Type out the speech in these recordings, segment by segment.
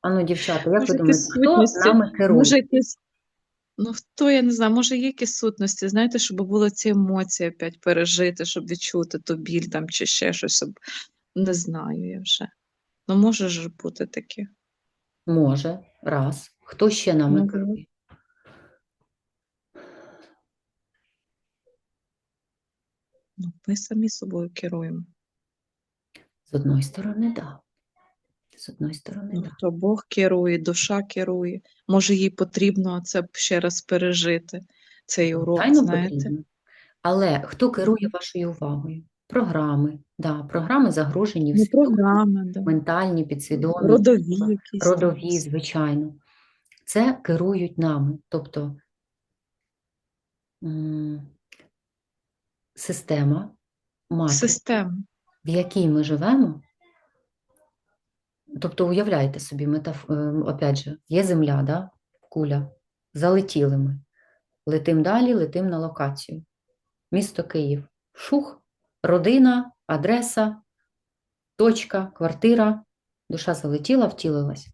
А ну, дівчата, як ви думаєте, хто нами керує? може якісь, ну хто, я не знаю, може є якісь сутності, знаєте, щоб було ці емоції опять пережити, щоб відчути ту біль там чи ще щось, щоб не знаю я вже. Ну, може ж бути таке. Може, раз. Хто ще нами Мгм. керує? Ну, ми самі собою керуємо. З одної сторони, так. З одної сторони, Ну, так. хто Бог керує, душа керує. Може, їй потрібно це ще раз пережити, цей урок, Звичайно, знаєте. потрібно. Але хто керує вашою увагою? Програми, да, програми загружені в Ну, програми, да. ментальні, підсвідомі, родові якісь. родові, звичайно. Це керують нами. Тобто система, матриця, Система. в якій ми живемо. Тобто, уявляйте собі, метаф... е, опять же, є земля, да? куля, залетіли ми. Летим далі, летим на локацію. Місто Київ. Шух, родина, адреса, точка, квартира. Душа залетіла, втілилась.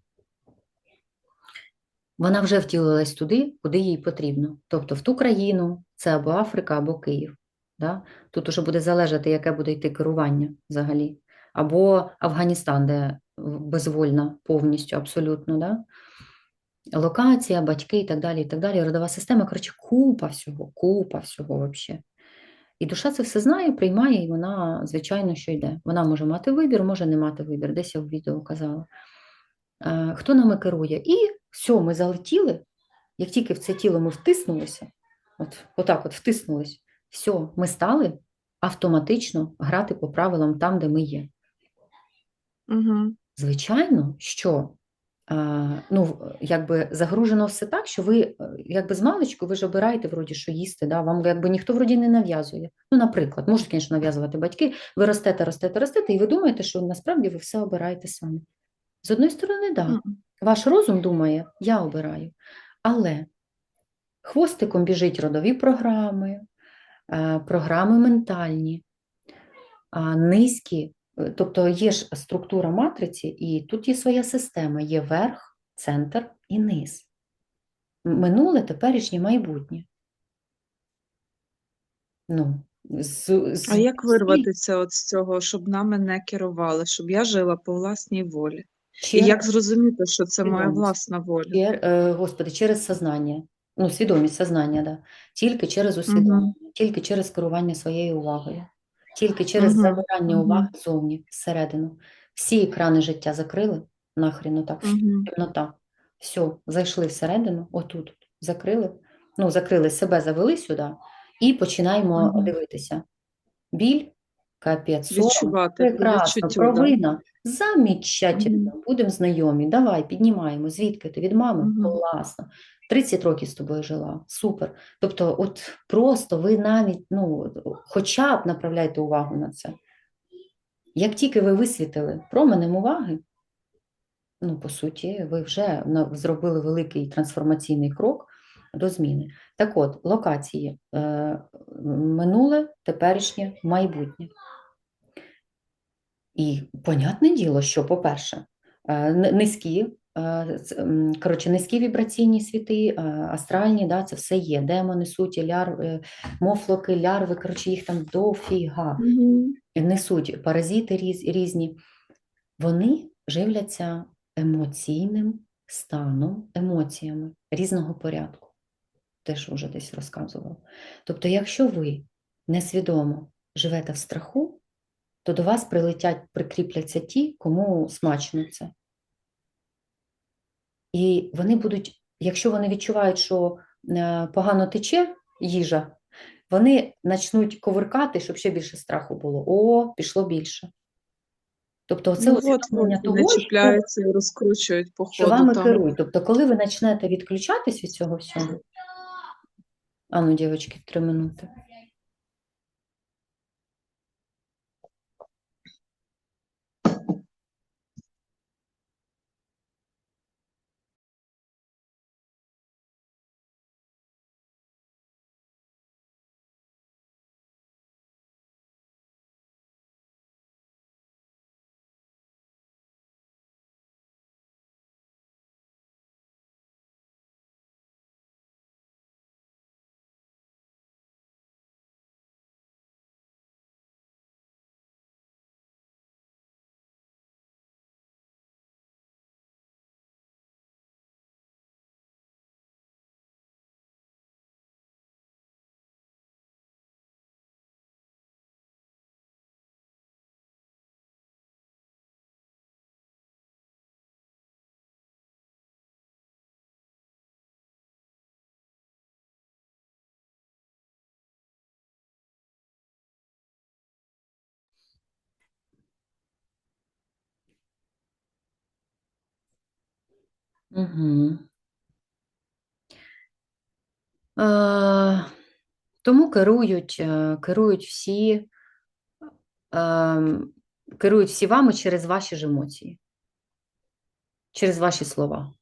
Вона вже втілилась туди, куди їй потрібно. Тобто в ту країну, це або Африка, або Київ. Да? Тут уже буде залежати, яке буде йти керування взагалі. Або Афганістан, де безвольна повністю, абсолютно. Да? Локація, батьки і так далі, і так далі. Родова система, коротше, купа всього, купа всього взагалі. І душа це все знає, приймає, і вона, звичайно, що йде. Вона може мати вибір, може не мати вибір. Десь я в відео казала. Е, Хто нами керує? І все, ми залетіли. Як тільки в це тіло ми втиснулися, от, отак от втиснулись, все, ми стали автоматично грати по правилам там, де ми є. Угу. Звичайно, що е, ну, якби загружено все так, що ви е, якби з маличку ви ж обираєте вроді, що їсти, да? вам якби ніхто вроді не нав'язує. Ну, наприклад, можуть, звісно, нав'язувати батьки, ви ростете, ростете, ростете, і ви думаєте, що насправді ви все обираєте самі. З одної сторони, так. Да. Ваш розум думає, я обираю. Але хвостиком біжить родові програми, е, програми ментальні, низькі, тобто є ж структура матриці, і тут є своя система: є верх, центр і низ. Минуле, теперішнє, майбутнє. Ну, з, з, А як вирватися от з цього, щоб нами не керували, щоб я жила по власній волі? І як зрозуміти, що це моя власна воля? Чер, е, Господи, через сознання. Ну, свідомість, сознання, да. Тільки через усвідомлення, тільки через керування своєю увагою, тільки через Мгм, забирання мгм. уваги зовні, всередину. Всі екрани життя закрили, нахрін отак, Мгм. темнота. Все, зайшли всередину, отут, закрили, ну, закрили себе, завели сюди, і починаємо Мгм. дивитися. Біль, капець, Відчувати прекрасно, відчуттю, да. провина, замечательно, будемо знайомі, давай, піднімаємо, звідки ти, від мами? Мгм. Класно, 30 років з тобою жила, супер. Тобто, от просто ви навіть, ну, хоча б направляйте увагу на це. Як тільки ви висвітили променем уваги, ну, по суті, ви вже зробили великий трансформаційний крок до зміни. Так от, локації е, минуле, теперішнє, майбутнє. І понятне діло, що, по-перше, е, низькі, е, коротше, низькі вібраційні світи, е, астральні, да, це все є. Демони, суті, ляр, е, мофлоки, лярви, коротше, їх там дофіга Мгм. несуть паразити різ, різні, вони живляться емоційним станом, емоціями різного порядку. Теж вже десь розказувала. Тобто, якщо ви несвідомо живете в страху, то до вас прилетять, прикріпляться ті, кому смачно це. І вони будуть, якщо вони відчувають, що е, погано тече їжа, вони почнуть ковиркати, щоб ще більше страху було. О, пішло більше. Тобто, це Ну, усвідомлення того, чіпляються і розкручують по що вами там. керують. Тобто, коли ви почнете відключатись від цього всього, а ну, дівчатки, три минути. Е, тому керують, е, керують всі, е, керують всі вами через ваші ж емоції, через ваші слова,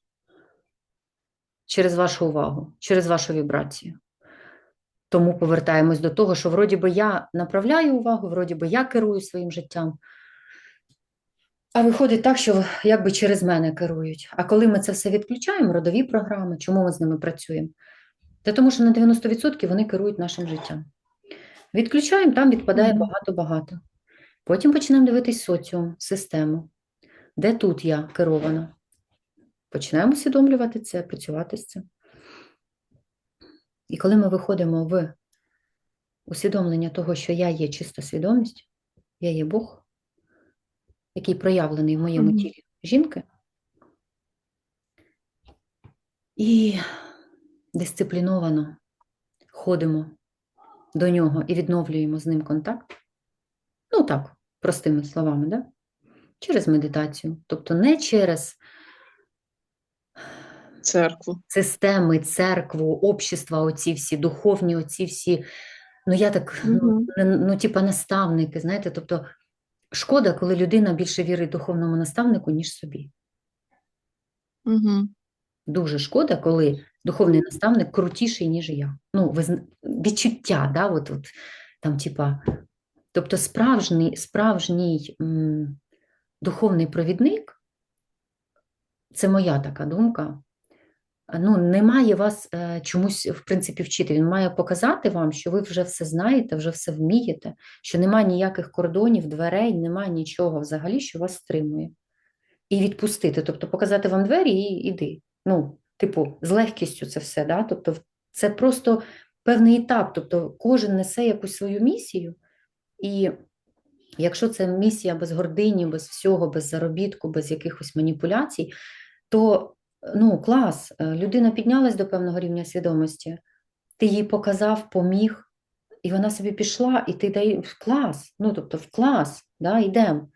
через вашу увагу, через вашу вібрацію. Тому повертаємось до того, що вроді би я направляю увагу, вроді би я керую своїм життям. А виходить так, що якби через мене керують. А коли ми це все відключаємо, родові програми, чому ми з ними працюємо? Та тому що на 90% вони керують нашим життям. Відключаємо, там відпадає багато-багато. Потім починаємо дивитись соціум, систему. Де тут я керована? Починаємо усвідомлювати це, працювати з цим. І коли ми виходимо в усвідомлення того, що я є чиста свідомість, я є Бог, який проявлений в моєму Мгм. тілі жінки, і дисципліновано ходимо до нього і відновлюємо з ним контакт. Ну так, простими словами, да? через медитацію. Тобто не через Церкву. системи, церкву, общества, оці всі духовні, оці всі, ну я так, ну, ну, типа наставники, знаєте, тобто шкода, коли людина більше вірить духовному наставнику, ніж собі. Угу. Дуже шкода, коли духовний наставник крутіший, ніж я. Ну, відчуття, да, от, от, там, типа, тобто справжній, справжній м, духовний провідник, це моя така думка, ну, не має вас е, чомусь, в принципі, вчити. Він має показати вам, що ви вже все знаєте, вже все вмієте, що немає ніяких кордонів, дверей, немає нічого взагалі, що вас стримує. І відпустити, тобто показати вам двері і іди. Ну, типу, з легкістю це все. Да? Тобто, це просто певний етап. Тобто, кожен несе якусь свою місію, і якщо це місія без гордині, без всього, без заробітку, без якихось маніпуляцій, то ну, клас, е, людина піднялась до певного рівня свідомості, ти їй показав, поміг, і вона собі пішла, і ти дай клас, ну тобто в клас, да, йдемо.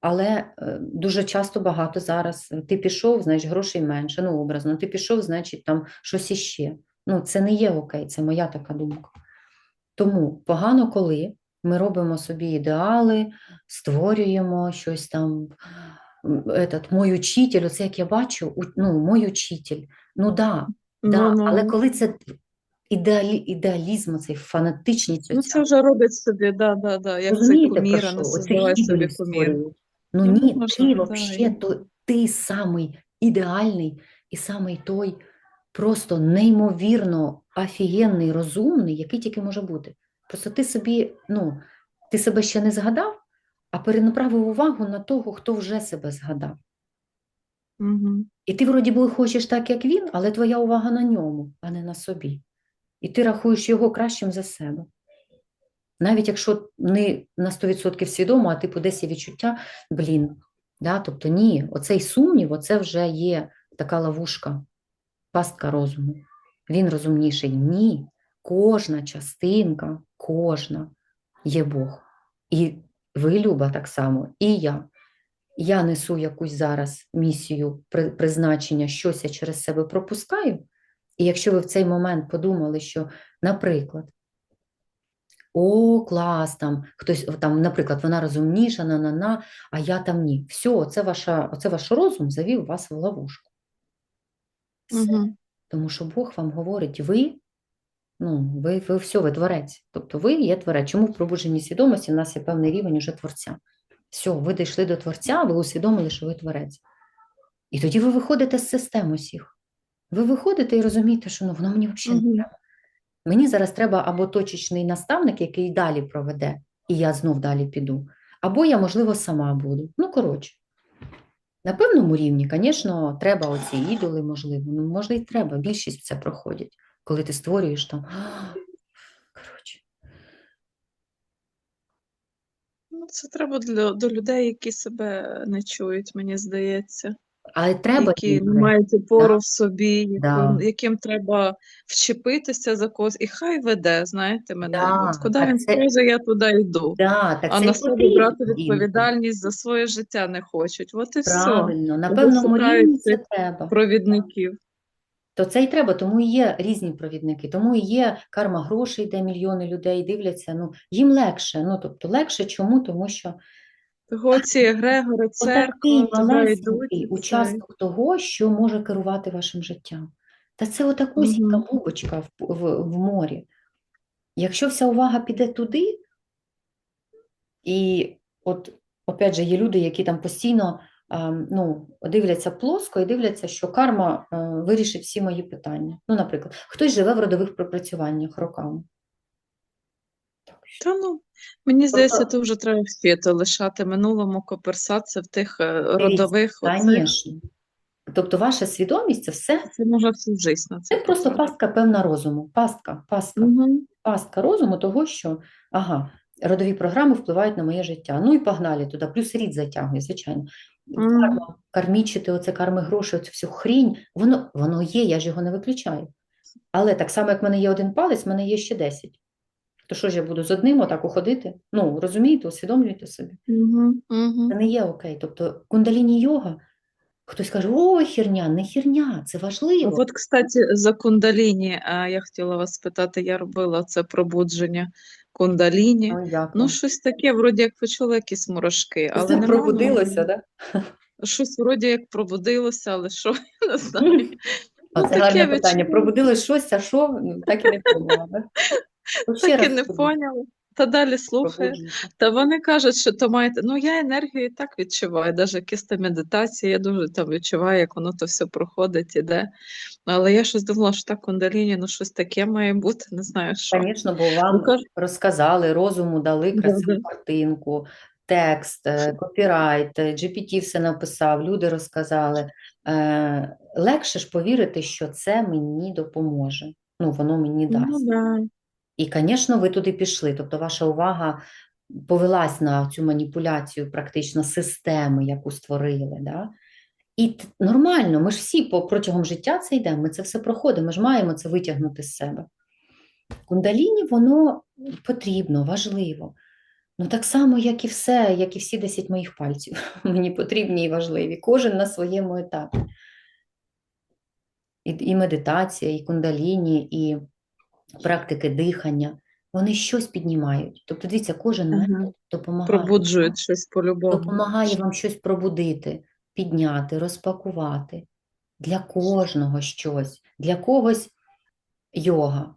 Але е, дуже часто багато зараз е, ти пішов, значить грошей менше, ну образно, ти пішов, значить там щось іще. Ну, це не є окей, це моя така думка. Тому погано, коли ми робимо собі ідеали, створюємо щось там. Этот, мой учитель, оце як я бачу, ну, мой учитель. Ну да, да, Ну, але ну. коли це ідеалі, ідеалізм, цей фанатичність, Ну, це вже робить собі, да, да, да. Як цей куміра що? називає собі кумір. Ну Ну, ні, можна, ти да, вообще і- то, ти самий ідеальний і самий той просто неймовірно офігенний, розумний, який тільки може бути. Просто ти собі, ну, ти себе ще не згадав, а перенаправив увагу на того, хто вже себе згадав. Угу. І ти вроді би хочеш так, як він, але твоя увага на ньому, а не на собі. І ти рахуєш його кращим за себе. Навіть якщо не на 100% свідомо, а типу десь є відчуття, блін, да? тобто ні, оцей сумнів, оце вже є така ловушка, пастка розуму. Він розумніший. Ні, кожна частинка, кожна є Бог. І ви, Люба, так само, і я. Я несу якусь зараз місію при- призначення, щось я через себе пропускаю. І якщо ви в цей момент подумали, що, наприклад, о, клас, там хтось там, наприклад, вона розумніша, на на на а я там ні. Все, це ваша, це ваш розум завів вас в ловушку. Все. Угу. Тому що Бог вам говорить, ви, ну, ви, ви все, ви творець. Тобто ви є творець. Чому в пробудженні свідомості в нас є певний рівень уже творця? Все, ви дійшли до творця, ви усвідомили, що ви творець. І тоді ви виходите з систем усіх. Ви виходите і розумієте, що ну, воно мені взагалі не треба. Мені зараз треба або точечний наставник, який далі проведе, і я знов далі піду, або я, можливо, сама буду. Ну, коротше. На певному рівні, звісно, треба оці ідоли, можливо. Ну, може, і треба. Більшість це проходять, коли ти створюєш там. Коротше. Ну, це треба для, до людей, які себе не чують, мені здається. Але треба які не мають опору в собі, Да. яким, треба вчепитися за когось, і хай веде, знаєте, мене. Да, От куди так він це- скаже, я туди йду. Да, так А на себе брати відповідальність за своє життя не хочуть. От і все. Правильно, на певному рівні це треба. Провідників. То це і треба, тому і є різні провідники, тому і є карма грошей, де мільйони людей дивляться. Ну, їм легше. Ну, тобто легше чому? Тому що Того ці егрегори, церква, отакий туди малесенький участок того, що може керувати вашим життям. Та це отакусінька Мгм. бубочка в, в, в морі. Якщо вся увага піде туди, і от, опять же, є люди, які там постійно ну, дивляться плоско і дивляться, що карма е, вирішить всі мої питання. Ну, наприклад, хтось живе в родових пропрацюваннях роками. Та ну, мені здається, Тобто- то вже треба всіто лишати минулому, коперсатися в тих е, родових. Звісно. Тобто ваша свідомість це все, Це можна всю життя це. це просто пастка певна розуму. Пастка, пастка. Угу. пастка розуму того, що ага, родові програми впливають на моє життя. Ну і погнали туди, плюс рід затягує, звичайно. Карма, кармічити, оце карми грошей, оцю всю хрінь, воно, воно є, я ж його не виключаю. Але так само, як в мене є один палець, в мене є ще 10. То що ж я буду з одним отак уходити? Ну, розумієте, усвідомлюєте собі. Угу. Угу. Це не є окей. Тобто кундаліні йога, хтось каже, о, херня, не херня, це важливо. От, кстати, за кундаліні, а, я хотіла вас спитати, я робила це пробудження кундаліні. Ну, Ну, щось таке, вроді як почула якісь мурашки, але Це пробудилося, так? щось вроді як пробудилося, але що, я не знаю. А Ну, це гарне питання. Пробудилось щось, а що? Ну, Так і не поняла. Так і не поняла. Та далі пробуджуйте. Та вони кажуть, що то маєте. Ну, я енергію і так відчуваю, навіть якісь там медитації, я дуже там відчуваю, як воно то все проходить, іде. Але я щось думала, що так кундаліні, ну щось таке має бути, не знаю що. Звісно, бо Ну, вам розказали, розуму дали красиву картинку, текст, е, копірайт, е, GPT все написав, люди розказали. Е, Легше ж повірити, що це мені допоможе. Ну, воно мені ну, да. І, звісно, ви туди пішли. Тобто ваша увага повелась на цю маніпуляцію практично системи, яку створили. Да? І нормально, ми ж всі протягом життя це йдемо, ми це все проходимо, ми ж маємо це витягнути з себе. Кундаліні воно потрібно, важливо. Ну, так само, як і все, як і всі 10 моїх пальців. Мені потрібні і важливі. Кожен на своєму етапі. І, і медитація, і кундаліні, і практики дихання. Вони щось піднімають. Тобто, дивіться, кожен Ага. метод допомагає. Пробуджують щось по-любому. допомагає вам щось пробудити, підняти, розпакувати. Для кожного щось. Для когось йога,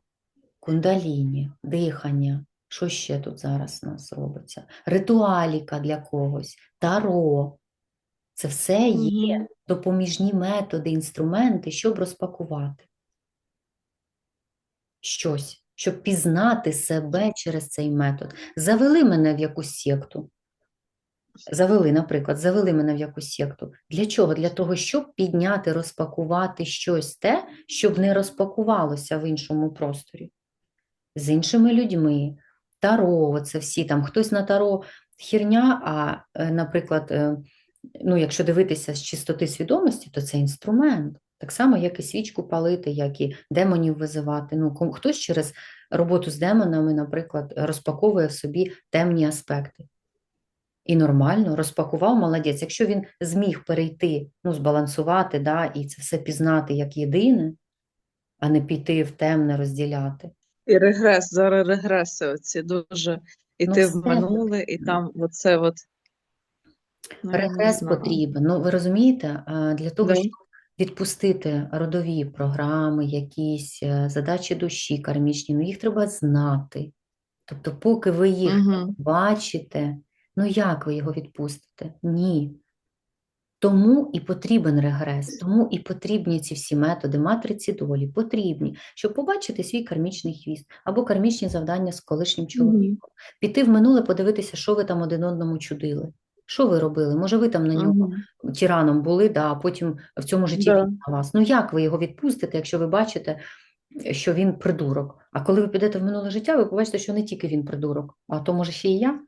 кундаліні, дихання. Що ще тут зараз у нас робиться? Ритуаліка для когось, таро. Це все є допоміжні методи, інструменти, щоб розпакувати щось, щоб пізнати себе через цей метод. Завели мене в якусь секту. Завели, наприклад, завели мене в якусь секту. Для чого? Для того, щоб підняти, розпакувати щось те, щоб не розпакувалося в іншому просторі. З іншими людьми. Таро, це всі там, хтось на таро херня, а, е, наприклад, е, ну, якщо дивитися з чистоти свідомості, то це інструмент. Так само, як і свічку палити, як і демонів визивати. Ну, хтось через роботу з демонами, наприклад, розпаковує в собі темні аспекти. І нормально, розпакував, молодець. Якщо він зміг перейти, ну, збалансувати, да, і це все пізнати як єдине, а не піти в темне розділяти. І регрес, зараз регреси оці дуже. Іти в все минуле, і там оце от. ну, Регрес потрібен. Ну, ви розумієте, для того, щоб відпустити родові програми, якісь е, задачі душі кармічні, ну їх треба знати. Тобто, поки ви їх Мгм. бачите, ну як ви його відпустите? Ні. Тому і потрібен регрес, тому і потрібні ці всі методи матриці долі, потрібні, щоб побачити свій кармічний хвіст або кармічні завдання з колишнім чоловіком. Піти в минуле, подивитися, що ви там один одному чудили. Що ви робили? Може, ви там на нього Мгм. тираном були, да, а потім в цьому житті Да. він на вас. Ну як ви його відпустите, якщо ви бачите, що він придурок? А коли ви підете в минуле життя, ви побачите, що не тільки він придурок, а то може ще і я.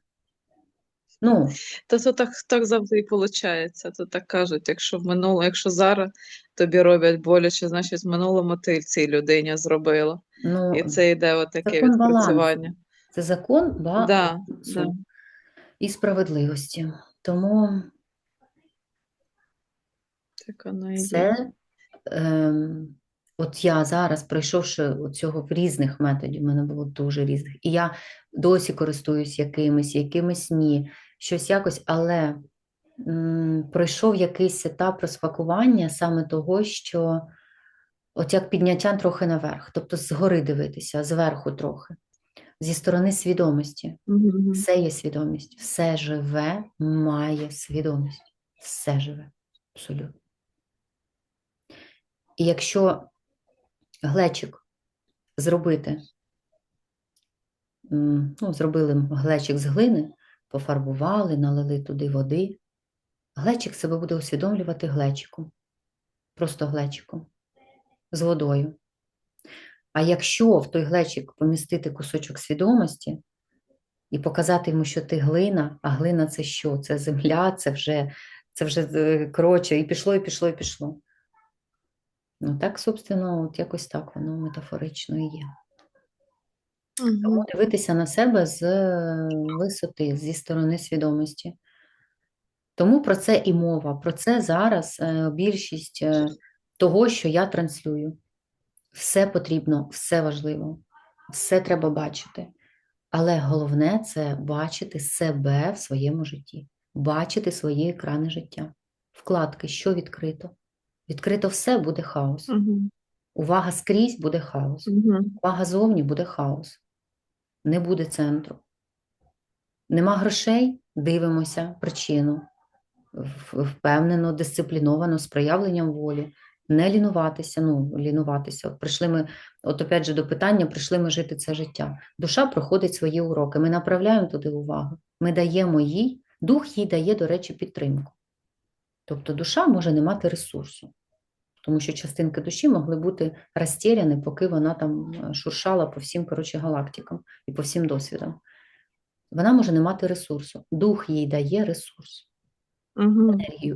Ну, Та то так, так завжди і виходить. То так кажуть, якщо в минулому, якщо зараз тобі роблять боляче, значить в минулому ти цій людині зробила. ну, І це йде отаке закон відпрацювання. це закон Да, да. і справедливості. Тому Так це, ем, от я зараз, пройшовши цього в різних методів, в мене було дуже різних, і я досі користуюсь якимись, якимись ні, щось якось, але м, пройшов якийсь етап розпакування саме того, що от як підняття трохи наверх, тобто згори дивитися, зверху трохи, зі сторони свідомості. Мгм. Все є свідомість, все живе має свідомість, все живе, абсолютно. І якщо глечик зробити, ну, зробили глечик з глини, пофарбували, налили туди води, глечик себе буде усвідомлювати глечиком, просто глечиком, з водою. А якщо в той глечик помістити кусочок свідомості, і показати йому, що ти глина, а глина це що? Це земля, це вже, це вже е, коротше, і пішло, і пішло, і пішло. Ну так, собственно, от якось так воно метафорично і є. Мгм. Тому дивитися на себе з е, висоти, зі сторони свідомості. Тому про це і мова. Про це зараз е, більшість того, що я транслюю. Все потрібно, все важливо, все треба бачити. Але головне це бачити себе в своєму житті, бачити свої екрани життя, вкладки, що відкрито. Відкрито все буде хаос. Мгм. Увага скрізь буде хаос. Мгм. Увага зовні буде хаос. Не буде центру. Нема грошей, дивимося причину. Впевнено, дисципліновано, з проявленням волі. Не лінуватися, ну, лінуватися. От прийшли ми, от опять же до питання, прийшли ми жити це життя. Душа проходить свої уроки. Ми направляємо туди увагу. Ми даємо їй, дух їй дає, до речі, підтримку. Тобто душа може не мати ресурсу, тому що частинки душі могли бути розтіряні, поки вона там е, шуршала по всім коротше, галактикам і по всім досвідам. Вона може не мати ресурсу. Дух їй дає ресурс, Мгм. енергію.